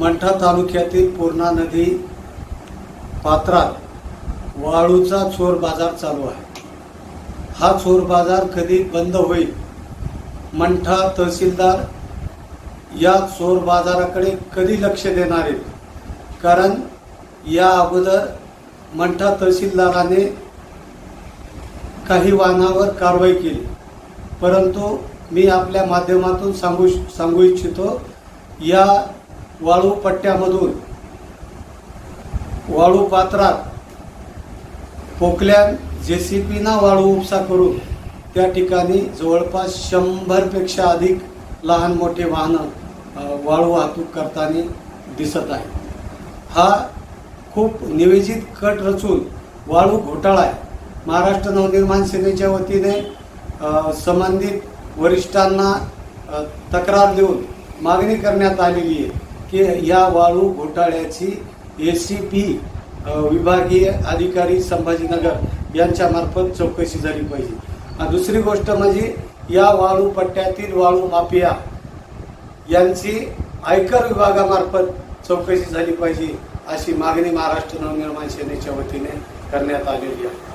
मंठा तालुक्यातील पूर्णा नदी पात्रात वाळूचा चोर बाजार चालू आहे. हा चोर बाजार कधी बंद होईल? मंठा तहसीलदार या चोर बाजाराकडे कधी लक्ष देणार आहेत? कारण या अगोदर मंठा तहसीलदाराने काही वाहनावर कारवाई केली. परंतु मी आपल्या माध्यमातून सांगू सांगू इच्छितो या वाळू पट्ट्यामधून वाळू पात्रात पोकल्यान जे सी पीना वाळू उपसा करून त्या ठिकाणी जवळपास शंभरपेक्षा अधिक लहान मोठे वाहनं वाळू वाहतूक करताना दिसत आहे हा खूप नियोजित कट रचून वाळू घोटाळा आहे. महाराष्ट्र नवनिर्माण सेनेच्या वतीने संबंधित वरिष्ठांना तक्रार देऊन मागणी करण्यात आलेली आहे. की या वाळू घोटाळ्याची ए सी पी विभागीय अधिकारी संभाजीनगर यांच्या मार्फत चौकशी झाली पाहिजे. दुसरी गोष्ट म्हणजे या वाळू पट्ट्यातील वाळू माफिया यांची आयकर विभागामार्फत चौकशी झाली पाहिजे अशी मागणी महाराष्ट्र नवनिर्माण सेनेच्या वतीने करण्यात आलेली आहे.